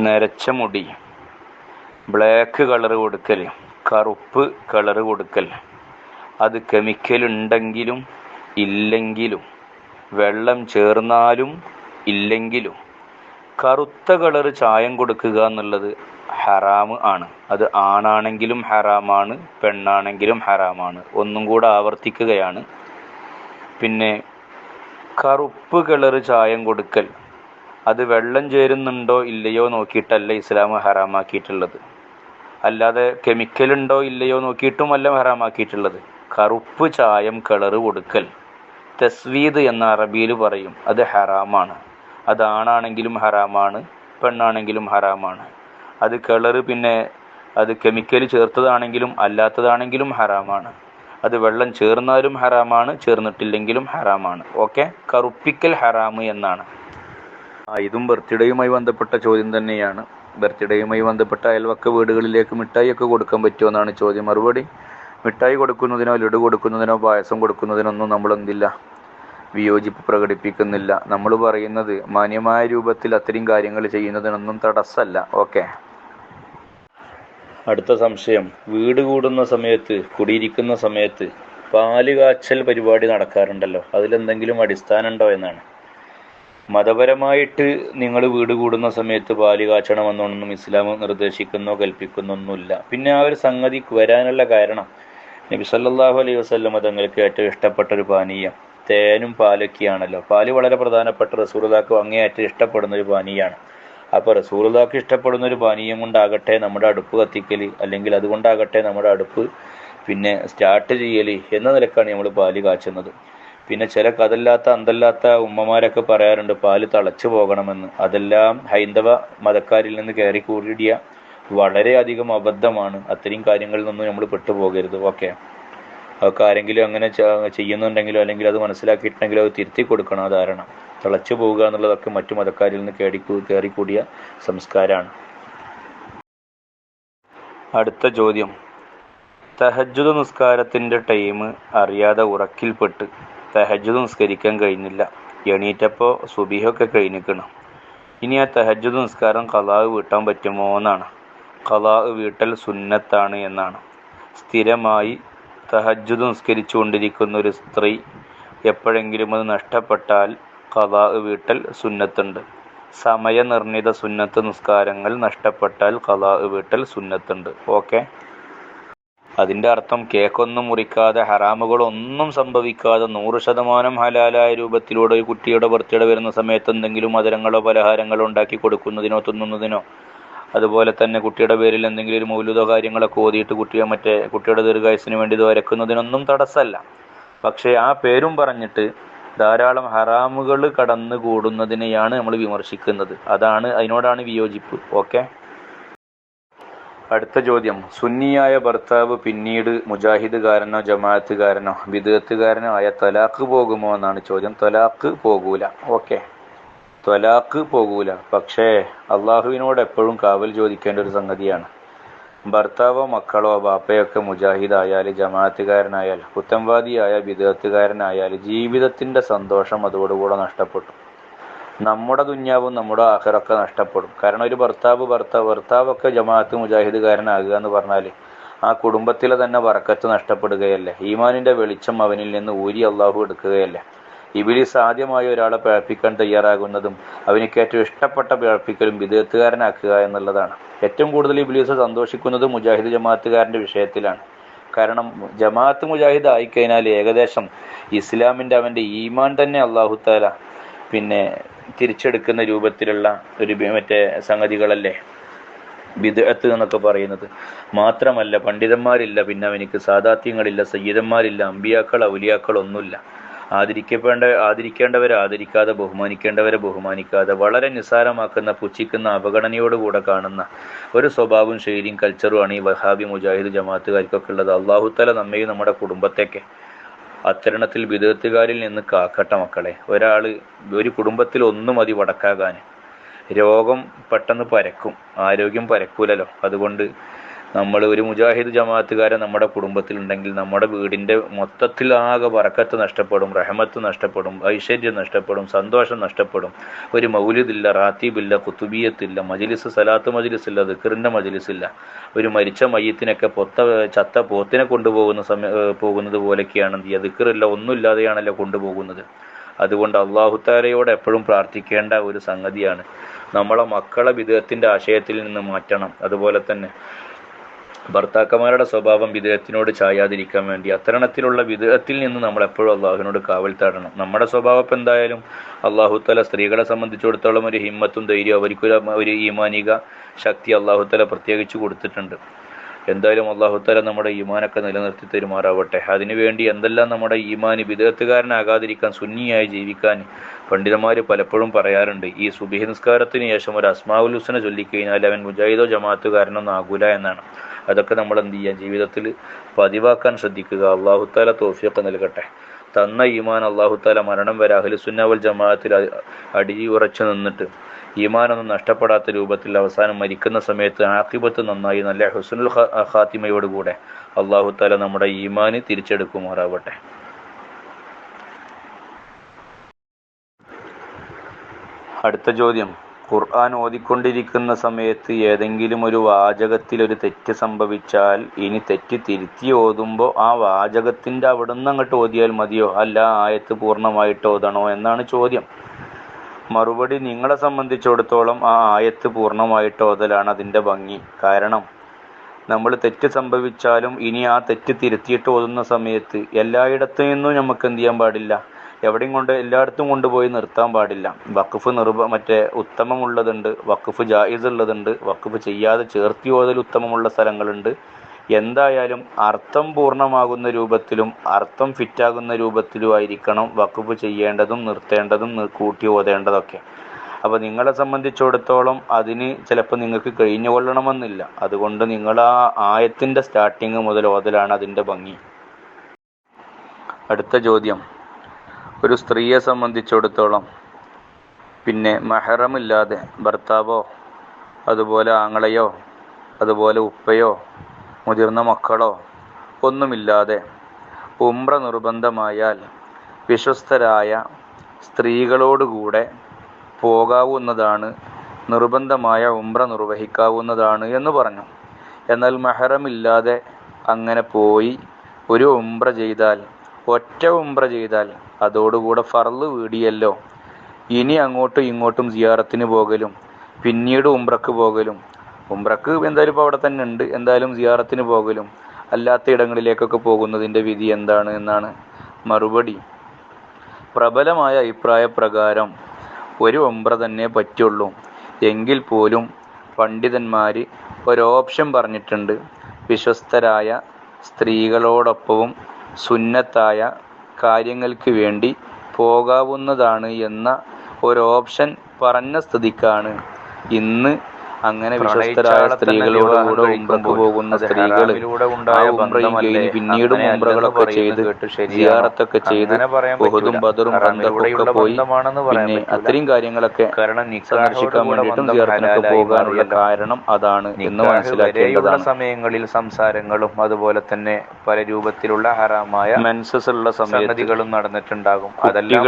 നരച്ച മുടി black colour കൊടുക്കൽ കറുപ്പ് കളർ കൊടുക്കൽ. അത് കെമിക്കൽ ഉണ്ടെങ്കിലും ഇല്ലെങ്കിലും വെള്ളം ചേർന്നാലും ഇല്ലെങ്കിലും കറുത്ത കളർ ചായം കൊടുക്കുക എന്നുള്ളത് ഹറാമ് ആണ്. അത് ആണാണെങ്കിലും ഹറാമാണ് പെണ്ണാണെങ്കിലും ഹറാമാണ് ഒന്നും കൂടെ ആവർത്തിക്കുകയാണ്. പിന്നെ കറുപ്പ് കളർ ചായം കൊടുക്കൽ. അത് വെള്ളം ചേരുന്നുണ്ടോ ഇല്ലയോ നോക്കിയിട്ടല്ല ഇസ്ലാം ഹറാമാക്കിയിട്ടുള്ളത്. അല്ലാതെ കെമിക്കൽ ഉണ്ടോ ഇല്ലയോ നോക്കിയിട്ടുമല്ല ഹറാമാക്കിയിട്ടുള്ളത്. കറുപ്പ് ചായം കളറ് കൊടുക്കൽ. തസ്വീദ് എന്ന അറബിയിൽ പറയും അത് ഹറാമാണ്. അത് ആണാണെങ്കിലും ഹറാമാണ് പെണ്ണാണെങ്കിലും ഹറാമാണ്. അത് കളറ് പിന്നെ അത് കെമിക്കൽ ചേർത്തതാണെങ്കിലും അല്ലാത്തതാണെങ്കിലും ഹറാമാണ്. അത് വെള്ളം ചേർന്നാലും ഹറാമാണ് ചേർന്നിട്ടില്ലെങ്കിലും ഹറാമാണ്. ഓക്കെ കറുപ്പിക്കൽ ഹറാമ് എന്നാണ്. ആ ഇതും ബർത്ത്ഡേയുമായി ബന്ധപ്പെട്ട ചോദ്യം തന്നെയാണ്. ബർത്ത്ഡേയുമായി ബന്ധപ്പെട്ട അയൽവക്ക വീടുകളിലേക്ക് മിഠായിയൊക്കെ കൊടുക്കാൻ പറ്റുമോ എന്നാണ് ചോദ്യം. മറുപടി മിഠായി കൊടുക്കുന്നതിനോ ലഡു കൊടുക്കുന്നതിനോ പായസം കൊടുക്കുന്നതിനൊന്നും നമ്മൾ എന്തില്ല. വിയോജിപ്പ് പ്രകടിപ്പിക്കുന്നില്ല. നമ്മൾ പറയുന്നത് മാന്യമായ രൂപത്തിൽ അത്രയും കാര്യങ്ങൾ ചെയ്യുന്നതിനൊന്നും തടസ്സമല്ല. ഓക്കെ. അടുത്ത സംശയം. വീട് കൂടുന്ന സമയത്ത് കുടിയിരിക്കുന്ന സമയത്ത് പാൽ കാച്ചൽ പരിപാടി നടക്കാറുണ്ടല്ലോ. അതിലെന്തെങ്കിലും അടിസ്ഥാനമുണ്ടോ എന്നാണ്. മതപരമായിട്ട് നിങ്ങൾ വീട് കൂടുന്ന സമയത്ത് പാൽ കാച്ചണമെന്നൊന്നും ഇസ്ലാം നിർദ്ദേശിക്കുന്നോ കൽപ്പിക്കുന്നൊന്നുമില്ല പിന്നെ ആ ഒരു സംഗതി വരാനുള്ള കാരണം നബി സല്ലല്ലാഹു അലൈഹി വസല്ലം തങ്ങൾക്ക് ഏറ്റവും ഇഷ്ടപ്പെട്ട ഒരു പാനീയം തേനും പാലൊക്കെയാണല്ലോ. പാൽ വളരെ പ്രധാനപ്പെട്ട റസൂലുള്ളാഹ്ക്ക് അങ്ങേയറ്റം ഇഷ്ടപ്പെടുന്ന ഒരു പാനീയമാണ്. അപ്പോൾ റസൂറുദാക്ക് ഇഷ്ടപ്പെടുന്ന ഒരു പാനീയം കൊണ്ടാകട്ടെ നമ്മുടെ അടുപ്പ് കത്തിക്കൽ അല്ലെങ്കിൽ അതുകൊണ്ടാകട്ടെ നമ്മുടെ അടുപ്പ് പിന്നെ സ്റ്റാർട്ട് ചെയ്യൽ എന്ന നിലക്കാണ് നമ്മൾ പാൽ കാച്ചുന്നത്. പിന്നെ ചില കഥല്ലാത്ത അന്തല്ലാത്ത ഉമ്മമാരൊക്കെ പറയാറുണ്ട് പാൽ തളച്ചു പോകണമെന്ന്. അതെല്ലാം ഹൈന്ദവ മതക്കാരിൽ നിന്ന് കയറി കൂടിയ വളരെയധികം അബദ്ധമാണ്. അത്രയും കാര്യങ്ങളിൽ നിന്നും നമ്മൾ പെട്ടുപോകരുത് ഓക്കെ. അതൊക്കെ ആരെങ്കിലും അങ്ങനെ ചെയ്യുന്നുണ്ടെങ്കിലോ അല്ലെങ്കിൽ അത് മനസ്സിലാക്കിയിട്ടുണ്ടെങ്കിലോ അത് തിരുത്തി കൊടുക്കണം ധാരണ. തിളച്ചു പോവുക എന്നുള്ളതൊക്കെ മറ്റു മതക്കാരിൽ നിന്ന് കയറി കയറിക്കൂടിയ സംസ്കാരമാണ്. അടുത്ത ചോദ്യം. തഹജ്ജുദ് നിസ്കാരത്തിന്റെ ടൈം അറിയാതെ ഉറക്കിൽപ്പെട്ട്. തഹജ്ജുദ് നിസ്കരിക്കാൻ കഴിഞ്ഞില്ല. എണീറ്റപ്പോൾ സുബിഹൊക്കെ കഴിഞ്ഞിരിക്കണം. ഇനി ആ തഹജ്ജുദ് നിസ്കാരം കലാവ് വീട്ടാൻ പറ്റുമോ എന്നാണ്. കലാവ് വീട്ടൽ സുന്നത്താണ് എന്നാണ്. സ്ഥിരമായി തഹജ്ജുദ് നിസ്കരിച്ചു കൊണ്ടിരിക്കുന്ന ഒരു സ്ത്രീ എപ്പോഴെങ്കിലും അത് നഷ്ടപ്പെട്ടാൽ കലാവ് വീട്ടൽ സുന്നത്തുണ്ട്. സമയനിർണിത സുന്നത്ത് നിസ്കാരങ്ങൾ നഷ്ടപ്പെട്ടാൽ കലാവ് വീട്ടൽ സുന്നത്തുണ്ട്. ഓക്കെ? അതിന്റെ അർത്ഥം കേക്കൊന്നും മുറിക്കാതെ ഹറാമുകളൊന്നും സംഭവിക്കാതെ നൂറ് ശതമാനം ഹലാലായ രൂപത്തിലൂടെ ഒരു കുട്ടിയുടെ ബർത്ത്ഡേ വരുന്ന സമയത്ത് എന്തെങ്കിലും മധുരങ്ങളോ പലഹാരങ്ങളോ ഉണ്ടാക്കി കൊടുക്കുന്നതിനോ തിന്നുന്നതിനോ അതുപോലെ തന്നെ കുട്ടിയുടെ പേരിൽ എന്തെങ്കിലും ഒരു മൗലികോ കാര്യങ്ങളൊക്കെ ഓതിയിട്ട് കുട്ടിയെ മറ്റേ കുട്ടിയുടെ ദീർഘായുസിന് വേണ്ടി ഇത് വരക്കുന്നതിനൊന്നും തടസ്സമല്ല. പക്ഷേ ആ പേരും പറഞ്ഞിട്ട് ധാരാളം ഹറാമുകൾ കടന്നു കൂടുന്നതിനെയാണ് നമ്മൾ വിമർശിക്കുന്നത്. അതാണ് അതിനോടാണ് വിയോജിപ്പ്. ഓക്കെ? അടുത്ത ചോദ്യം. സുന്നിയായ ഭർത്താവ് പിന്നീട് മുജാഹിദുകാരനോ ജമാഅത്തുകാരനോ വിദഗത്തുകാരനോ ആയ തലാഖ് പോകുമോ എന്നാണ് ചോദ്യം. തലാഖ് പോകൂല. ഓക്കെ. ത്വലാഖ് പോകൂല. പക്ഷേ അള്ളാഹുവിനോട് എപ്പോഴും കാവൽ ചോദിക്കേണ്ട ഒരു സംഗതിയാണ്. ഭർത്താവോ മക്കളോ ബാപ്പയൊക്കെ മുജാഹിദായാൽ ജമാഅത്തുകാരനായാൽ കുത്തംവാദിയായ വിദഗത്തുകാരനായാൽ ജീവിതത്തിന്റെ സന്തോഷം അതോടുകൂടെ നഷ്ടപ്പെട്ടു. നമ്മുടെ ദുന്യാവും നമ്മുടെ ആഹ്റൊക്കെ നഷ്ടപ്പെടും. കാരണം ഒരു ഭർത്താവ് ഭർത്താവ് ഭർത്താവൊക്കെ ജമാഅത്ത് മുജാഹിദുകാരനാകുക എന്ന് പറഞ്ഞാൽ ആ കുടുംബത്തിലെ തന്നെ വറക്കത്ത് നഷ്ടപ്പെടുകയല്ലേ? ഈമാനിന്റെ വെളിച്ചം അവനിൽ നിന്ന് ഊരി അള്ളാഹു എടുക്കുകയല്ലേ? ഇബിലിസ് ആദ്യമായി ഒരാളെ പിഴപ്പിക്കാൻ തയ്യാറാകുന്നതും അവനിക്ക് ഏറ്റവും ഇഷ്ടപ്പെട്ട പിഴപ്പിക്കലും വിദേഹത്തുകാരനാക്കുക എന്നുള്ളതാണ്. ഏറ്റവും കൂടുതൽ ഇബിലിസ് സന്തോഷിക്കുന്നത് മുജാഹിദ് ജമാഅത്തുകാരന്റെ വിഷയത്തിലാണ്. കാരണം ജമാഅത്ത് മുജാഹിദ് ആയിക്കഴിഞ്ഞാൽ ഏകദേശം ഇസ്ലാമിന്റെ അവന്റെ ഈമാൻ തന്നെ അള്ളാഹുത്താല പിന്നെ തിരിച്ചെടുക്കുന്ന രൂപത്തിലുള്ള ഒരു മറ്റേ സംഗതികളല്ലേ? ബിദ്അത്ത് എന്നൊക്കെ പറയുന്നത്. മാത്രമല്ല പണ്ഡിതന്മാരില്ല പിന്നെ അവനിക്ക് സാദാത്യങ്ങളില്ല സയ്യിദന്മാരില്ല അമ്പിയാക്കൾ ഔലിയാക്കൾ ഒന്നുമില്ല. ആദരിക്കപ്പെടേണ്ട ആദരിക്കേണ്ടവരെ ആദരിക്കാതെ ബഹുമാനിക്കേണ്ടവരെ ബഹുമാനിക്കാതെ വളരെ നിസ്സാരമാക്കുന്ന പുച്ഛിക്കുന്ന അവഗണനയോടുകൂടെ കാണുന്ന ഒരു സ്വഭാവം ശൈലിയും കൾച്ചറുമാണ് ഈ വഹാബി മുജാഹിദ് ജമാഅത്തുകാർക്കൊക്കെ ഉള്ളത്. അള്ളാഹുത്തല നമ്മയും നമ്മുടെ കുടുംബത്തെയൊക്കെ അത്തരണത്തിൽ വിധത്തുകാരിൽ നിന്ന് കാക്കട്ട മക്കളെ ഒരാൾ ഒരു കുടുംബത്തിൽ ഒന്നും മതി വടക്കാകാൻ രോഗം പെട്ടെന്ന് പരക്കും ആരോഗ്യം പരക്കൂലല്ലോ. അതുകൊണ്ട് നമ്മൾ ഒരു മുജാഹിദ് ജമാഅത്തുകാരൻ നമ്മുടെ കുടുംബത്തിലുണ്ടെങ്കിൽ നമ്മുടെ വീടിന്റെ മൊത്തത്തിൽ ആകെ വറക്കത്ത് നഷ്ടപ്പെടും റഹമത്ത് നഷ്ടപ്പെടും ഐശ്വര്യം നഷ്ടപ്പെടും സന്തോഷം നഷ്ടപ്പെടും. ഒരു മൗലിദില്ല റാത്തീബില്ല കുത്തുബിയത്തില്ല മജിലിസ് സലാത്ത് മജിലിസ് ഇല്ല ദിക്കറിന്റെ മജിലിസ് ഇല്ല ഒരു മരിച്ച മയ്യത്തിനൊക്കെ പൊത്ത ചത്ത പോത്തിനെ കൊണ്ടുപോകുന്ന സമയ പോകുന്നത് പോലെയൊക്കെയാണ് എന്ത് ചെയ്യുക? ദിക്കറില്ല ഒന്നുമില്ലാതെയാണല്ലോ കൊണ്ടുപോകുന്നത്. അതുകൊണ്ട് അള്ളാഹുത്താലയോട് എപ്പോഴും പ്രാർത്ഥിക്കേണ്ട ഒരു സംഗതിയാണ്. നമ്മളെ മക്കളെ വിദേഹത്തിന്റെ ആശയത്തിൽ നിന്ന് മാറ്റണം. അതുപോലെ തന്നെ ഭർത്താക്കന്മാരുടെ സ്വഭാവം വിദേഹത്തിനോട് ചായാതിരിക്കാൻ വേണ്ടി അത്തരണത്തിലുള്ള വിദേഹത്തിൽ നിന്ന് നമ്മൾ എപ്പോഴും അള്ളാഹുവിനോട് കാവൽ താടണം. നമ്മുടെ സ്വഭാവം ഇപ്പം എന്തായാലും അള്ളാഹുത്തല സ്ത്രീകളെ സംബന്ധിച്ചിടത്തോളം ഒരു ഹിമ്മത്തും ധൈര്യവും അവർക്കൊരു ഒരു ഈമാനിക ശക്തി അള്ളാഹുത്തല പ്രത്യേകിച്ച് കൊടുത്തിട്ടുണ്ട്. എന്തായാലും അള്ളാഹുത്തല നമ്മുടെ ഈമാനൊക്കെ നിലനിർത്തി തരുമാറാവട്ടെ. അതിനുവേണ്ടി എന്തെല്ലാം നമ്മുടെ ഈമാന് വിദേഹത്തുകാരനാകാതിരിക്കാൻ സുന്നിയായി ജീവിക്കാൻ പണ്ഡിതന്മാർ പലപ്പോഴും പറയാറുണ്ട്. ഈ സുബിഹി നിസ്കാരത്തിന് ശേഷം ഒരു അസ്മാവുൽ ഹുസനെ ചൊല്ലിക്കഴിഞ്ഞാൽ അവൻ മുജാഹിദോ ജമാഅത്തുകാരനൊന്നും ആകൂല എന്നാണ്. അതൊക്കെ നമ്മൾ എന്ത് ചെയ്യുക ജീവിതത്തിൽ പതിവാക്കാൻ ശ്രദ്ധിക്കുക. അള്ളാഹുത്താല തോഫിയൊക്കെ നൽകട്ടെ. തന്ന ഈമാൻ അള്ളാഹുത്താല മരണം വരെ അഹ്ലുസുന്നവൽ ജമാഅത്തിൽ ഉറച്ചു നിന്നിട്ട് ഈമാനൊന്നും നഷ്ടപ്പെടാത്ത രൂപത്തിൽ അവസാനം മരിക്കുന്ന സമയത്ത് ആക്കിബത്ത് നന്നായി നല്ല ഹുസ്നുൽ ഖാത്തിമയോടുകൂടെ അള്ളാഹുത്താല നമ്മുടെ ഈമാന് തിരിച്ചെടുക്കുമാറാവട്ടെ. അടുത്ത ചോദ്യം. ഖുർആൻ ഓതിക്കൊണ്ടിരിക്കുന്ന സമയത്ത് ഏതെങ്കിലും ഒരു വാചകത്തിൽ ഒരു തെറ്റ് സംഭവിച്ചാൽ ഇനി തെറ്റ് തിരുത്തി ഓതുമ്പോൾ ആ വാചകത്തിന്റെ അവിടുന്ന് അങ്ങോട്ട് ഓതിയാൽ മതിയോ? അല്ല ആയത്ത് പൂർണമായിട്ട് ഓതണോ എന്നാണ് ചോദ്യം. മറുപടി നിങ്ങളെ സംബന്ധിച്ചിടത്തോളം ആ ആയത്ത് പൂർണമായിട്ട് ഓതലാണ് അതിന്റെ ഭംഗി. കാരണം നമ്മൾ തെറ്റ് സംഭവിച്ചാലും ഇനി ആ തെറ്റ് തിരുത്തിയിട്ട് ഓതുന്ന സമയത്ത് എല്ലായിടത്തു നിന്നും നമുക്ക് എന്ത് ചെയ്യാൻ പാടില്ല? എവിടെയും കൊണ്ട് എല്ലായിടത്തും കൊണ്ടുപോയി നിർത്താൻ പാടില്ല. വഖഫ് നിർബ മറ്റേ ഉത്തമമുള്ളതുണ്ട് വഖഫ് ജായിസ് ഉള്ളതുണ്ട് വഖഫ് ചെയ്യാതെ ചേർത്തി ഓതൽ ഉത്തമമുള്ള സ്ഥലങ്ങളുണ്ട്. എന്തായാലും അർത്ഥം പൂർണമാകുന്ന രൂപത്തിലും അർത്ഥം ഫിറ്റാകുന്ന രൂപത്തിലും ആയിരിക്കണം വഖഫ് ചെയ്യേണ്ടതും നിർത്തേണ്ടതും കൂട്ടി ഓതേണ്ടതൊക്കെ. അപ്പോൾ നിങ്ങളെ സംബന്ധിച്ചിടത്തോളം അതിന് ചിലപ്പോൾ നിങ്ങൾക്ക് കഴിഞ്ഞു കൊള്ളണമെന്നില്ല. അതുകൊണ്ട് നിങ്ങൾ ആ ആയത്തിന്റെ സ്റ്റാർട്ടിങ് മുതൽ ഓതലാണ് അതിന്റെ ഭംഗി. അടുത്ത ചോദ്യം. ഒരു സ്ത്രീയെ സംബന്ധിച്ചിടത്തോളം പിന്നെ മെഹറമില്ലാതെ ഭർത്താവോ അതുപോലെ ആങ്ങളയോ അതുപോലെ ഉപ്പയോ മുതിർന്ന മക്കളോ ഒന്നുമില്ലാതെ ഉമ്ര നിർബന്ധമായാൽ വിശ്വസ്തരായ സ്ത്രീകളോടുകൂടെ പോകാവുന്നതാണ് നിർബന്ധമായ ഉമ്ര നിർവഹിക്കാവുന്നതാണ് എന്ന് പറഞ്ഞു. എന്നാൽ മെഹറമില്ലാതെ അങ്ങനെ പോയി ഒരു ഉമ്ര ചെയ്താൽ ഒറ്റ ഉംറ ചെയ്താൽ അതോടുകൂടെ ഫർൾ വീടിയല്ലോ. ഇനി അങ്ങോട്ടും ഇങ്ങോട്ടും സിയാറത്തിന് പോകലും പിന്നീട് ഉംറക്ക് പോകലും. ഉംറക്ക് എന്തായാലും ഇപ്പോൾ അവിടെ തന്നെ ഉണ്ട്. എന്തായാലും സിയാറത്തിന് പോകലും. അല്ലാത്ത ഇടങ്ങളിലേക്കൊക്കെ പോകുന്നതിന്റെ വിധി എന്താണ് എന്നാണ് മറുപടി. പ്രബലമായ അഭിപ്രായ പ്രകാരം ഒരു ഒമ്പ്ര തന്നെ പറ്റുള്ളൂ. എങ്കിൽ പോലും പണ്ഡിതന്മാർ ഒരു ഓപ്ഷൻ പറഞ്ഞിട്ടുണ്ട്. വിശ്വസ്തരായ സ്ത്രീകളോടൊപ്പവും സുന്നത്തായ കാര്യങ്ങൾക്ക് വേണ്ടി പോകാവുന്നതാണ് എന്ന ഒരു ഓപ്ഷൻ പറഞ്ഞ സ്ഥിതിക്കാണ് ഇന്ന് അങ്ങനെ വിശ്വസ്തരായ സ്ത്രീകളോടുകൂടെ ഉംറക്ക് പോകുന്ന സ്ത്രീകൾ ആ ഉംറയും പിന്നീട് ഉംറകളൊക്കെ ചെയ്ത് സിയാറത്തൊക്കെ ചെയ്ത് ബഹുദും ബദറും കന്തക്കൊക്കെ പോയി പിന്നെ അത്രയും കാര്യങ്ങളൊക്കെ സന്ദർശിക്കാൻ വേണ്ടിയിട്ടും സിയാറത്തിനൊക്കെ പോകാനുള്ള കാരണം അതാണ് എന്ന് മനസ്സിലാക്കേണ്ടതാണ്. സമയങ്ങളിൽ സംസാരങ്ങളും അതുപോലെ തന്നെ പല രൂപത്തിലുള്ള ഹറാമായ മെൻസസ് ഉള്ള സംഗതികളും നടന്നിട്ടുണ്ടാകും. അതെല്ലാം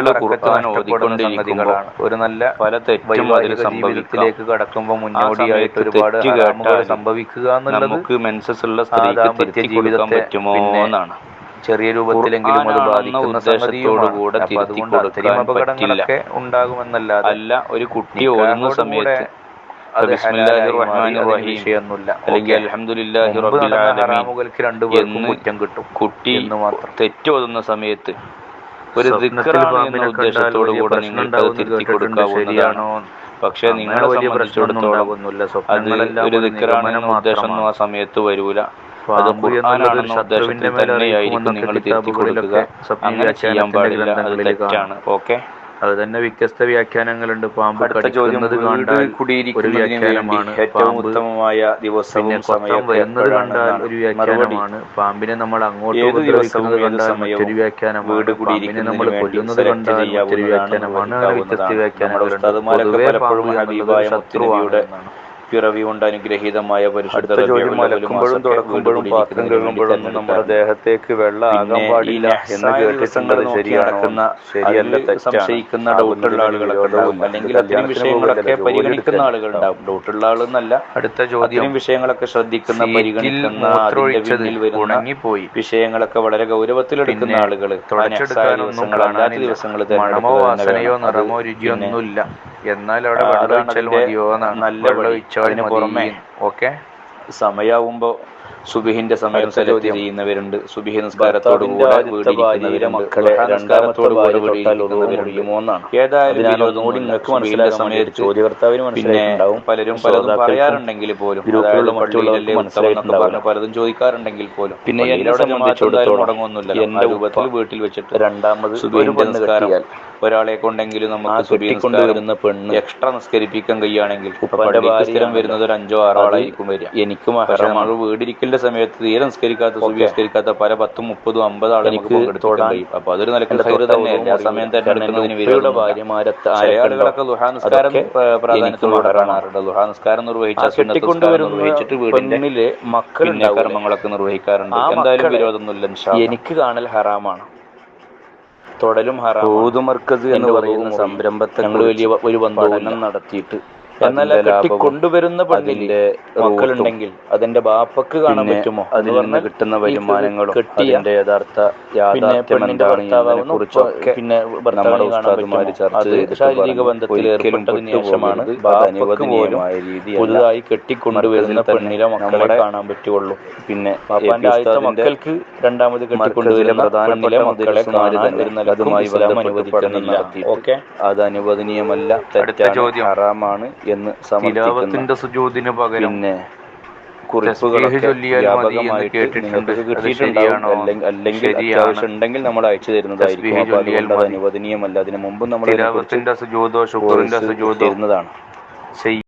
ഒരു നല്ല പല തെറ്റും അതിൽ സംഭവിക്കത്തിലേക്ക് കടക്കുമ്പോൾ മുന്നോടിയായിട്ട് ഒരുപാട് ഹറാമുകൾ സംഭവിക്കുക എന്നുള്ളത് നമുക്ക് മെൻസസ് ഉള്ള സ്ത്രീക്ക് തിരുത്തി കൊടുക്കാൻ പറ്റുമോ എന്നാണ് ചെറിയ രൂപത്തിലെങ്കിലും അത് ബാധിക്കുന്ന സംഗതിയോടുകൂടെ തിരുത്തി കൊടുക്കാൻ പറ്റില്ല. ഉണ്ടാകുമെന്നല്ലാതെ അല്ല ഒരു കുട്ടി ഓടുന്ന സമയത്ത് അല്ലെങ്കിൽ റബ്ബിൽ ആലമീൻ കുറ്റം കിട്ടും കുട്ടി തെറ്റ് ഓതുന്ന സമയത്ത് ഒരു ദിക്കറാണ് എന്ന ഉദ്ദേശത്തോടു കൂടെ നിങ്ങൾക്ക് തിരുത്തി കൊടുക്കാവുന്നതാണ്. പക്ഷെ നിങ്ങളെ വലിയ അത് ഒരു ദിക്റാണ് എന്ന ഉദ്ദേശം ആ സമയത്ത് വരൂല. അത് ഖുർആനാണെന്ന ഉദ്ദേശത്തിൽ തന്നെയായിരിക്കും നിങ്ങൾ തിരുത്തി കൊടുക്കുക. അങ്ങനെ ചെയ്യാൻ പാടില്ല. അത് തെറ്റാണ്. ഓക്കെ? അത് തന്നെ വ്യത്യസ്ത വ്യാഖ്യാനങ്ങളുണ്ട്. പാമ്പ് കടിക്കുന്നത് കണ്ടാൽ ഒരു വ്യാഖ്യാനമാണ്. ഏറ്റവും ഉത്തമമായ ദിവസവും വരുന്നത് കണ്ടാൽ ഒരു വ്യാഖ്യാനമാണ്. പാമ്പിനെ നമ്മൾ അങ്ങോട്ട് ഉപദ്രവിക്കുന്നത് കണ്ടാൽ മറ്റൊരു വ്യാഖ്യാനമാണ്. വീട് പാമ്പിനെ നമ്മൾ കൊല്ലുന്നത് കണ്ടാൽ മറ്റൊരു വ്യാഖ്യാനമാണ്. വ്യത്യസ്ത വ്യാഖ്യാനങ്ങളുണ്ട്. പലപ്പോഴും പാമ്പ് ശത്രുവാണ് എന്നാണ്. പിറവി കൊണ്ട് അനുഗ്രഹീതമായ പരിശുദ്ധ മലക്കുമ്പോഴും തുടക്കുമ്പോഴും പാത്രം നമ്മുടെ. ദേഹത്തേക്ക് വെള്ളം ആകാൻ പാടില്ല എന്ന് കേട്ടിട്ടുണ്ട് ശരിയല്ല സംശയിക്കുന്ന ഡൗട്ടുള്ള ആളുകളൊക്കെ അല്ലെങ്കിൽ അത്തരം വിഷയങ്ങളൊക്കെ പരിഗണിക്കുന്ന ആളുകളുണ്ടാവും. ഡൗട്ടുള്ള ആളെന്നല്ല. അടുത്ത ചോദ്യം വിഷയങ്ങളൊക്കെ ശ്രദ്ധിക്കുന്ന പരിഗണിക്കുന്ന ഉണങ്ങിപ്പോയി. വിഷയങ്ങളൊക്കെ വളരെ ഗൗരവത്തിലെടുക്കുന്ന എടുക്കുന്ന ആളുകൾ ദിവസങ്ങൾ തന്നെ മണമോ വാസനയോ നിറമോ രുചിയൊന്നുമില്ല എന്നാൽ അവിടെ വെള്ളം ഒഴിച്ചാൽ മതിയോ എന്നാണ് നല്ല വെള്ളം. ഒഴിച്ചാൽ പുറമെ ഓക്കെ സമയാവുമ്പോ സുബിഹിന്റെ സമയം സെലക്ട് ചെയ്യുന്നവരുണ്ട്. സുബിഹി നിസ്കാരത്തോട് കൂടെ മക്കളെ ഏതായാലും ഒന്നുകൂടി നിങ്ങൾക്ക് സമയത്ത് വേണ്ടി ചോദ്യകർത്താവിന് മനസ്സിലായിട്ടുണ്ടാവും പലരും പലതും പറയാറുണ്ടെങ്കിൽ പോലും. പലതും ചോദിക്കാറുണ്ടെങ്കിൽ പോലും പിന്നെ എന്നെ സംബന്ധിച്ചിടത്തോളം എന്റെ രൂപത്തിൽ വീട്ടിൽ വെച്ചിട്ട് രണ്ടാമത് സുബഹിന്റെ നിസ്കാരം. ഒരാളെ കൊണ്ടെങ്കിലും നമുക്ക് നിസ്കാരം പെണ്ണ് എക്സ്ട്രാ നിസ്കരിപ്പിക്കാൻ കഴിയുകയാണെങ്കിൽ സ്ഥിരം വരുന്നത് ഒരു അഞ്ചോ ആറോ ആളായിരിക്കും വരിക. എനിക്ക് വീടിരിക്കൽ മഹറമാണ് വീടിരിക്കലിന്റെ സമയത്ത് തീരെ നിസ്കരിക്കാത്ത സുബി. നിസ്കരിക്കാത്ത പല പത്തും മുപ്പതും അമ്പത് ആളുകൾക്ക് പങ്കെടുത്തോടാൻ കഴിയും അപ്പൊ അതൊരു നിലയ്ക്ക് ഹൈറ് തന്നെയല്ലേ ആ സമയം തെരഞ്ഞെടുക്കുന്നതിന് ചില ആരൊക്കെ ആളുകളൊക്കെ? ദുഹാ നിസ്കാരം അതൊക്കെ പ്ര- പ്രാധാന്യത്തിൽ എനിക്ക് മഹറാണ്. കാണാറുണ്ട് ദുഹാ നിസ്കാരം നിർവഹിച്ച കെട്ടിക്കൊണ്ടുവരുന്ന നിർവഹിച്ചിട്ട് വീടിന്റെ മക്കൾ കർമ്മങ്ങളൊക്കെ നിർവഹിക്കാറുണ്ട് എന്തായാലും വിരോധമൊന്നുമില്ല. എനിക്ക് കാണൽ ഹറാമാണ് തൊടലും ഹറാമാണ് മർക്കസ് എന്ന് പറയുന്ന സംരംഭത്തെ ഞങ്ങൾ വലിയ ഒരു. പഠനം നടത്തിയിട്ട് എന്നാൽ കൊണ്ടുവരുന്ന അതിന്റെ മക്കളുണ്ടെങ്കിൽ അതെന്റെ ബാപ്പക്ക് കാണാൻ പറ്റുമോ? അതിൽ നിന്ന് കിട്ടുന്ന വരുമാനങ്ങളും അതിന്റെ യഥാർത്ഥ പിന്നെ യാഥാർത്ഥ്യം എന്താണ് കുറിച്ചൊക്കെ പിന്നെ നമ്മുടെ ഉസ്താദുമാര് ചർച്ച ശാരീരിക ബന്ധത്തിൽ ഏർപ്പെട്ടതിന് ശേഷമാണ് ബാപ്പക്ക് പോലും. പുതുതായി കെട്ടിക്കൊണ്ടുവരുന്ന പെണ്ണിലെ മക്കളെ കാണാൻ പറ്റുള്ളൂ പിന്നെ പാപ്പാന്റെ ആദ്യത്തെ മക്കൾക്ക് രണ്ടാമത് കെട്ടിക്കൊണ്ടുവരുന്ന പെണ്ണിലെ മക്കളെ കാണാൻ ഒരു നിലക്കും അതുമായി ഇസ്ലാം അനുവദിക്കുന്നില്ല. ഓക്കെ? അത് അനുവദനീയമല്ല തെറ്റാണ് ചോദ്യം. ഹറാമാണ് എന്ന് തിലാവത്തിന്റെ സുജൂദിന് പകരം പിന്നെ കുറിപ്പുകളൊക്കെ വ്യാപകമായിട്ട് നിങ്ങൾക്ക് കിട്ടിയിട്ടുണ്ടാവും. അല്ലെങ്കിൽ അല്ലെങ്കിൽ അത്യാവശ്യം ഉണ്ടെങ്കിൽ നമ്മൾ അയച്ചു തരുന്നതായിരിക്കും. തസ്ബീഹ് അപ്പോൾ ചൊല്ലിയാൽ അതുകൊണ്ട് അത് അനുവദനീയമല്ല. അതിനു മുമ്പ് നമ്മൾ തരുന്നതാണ്.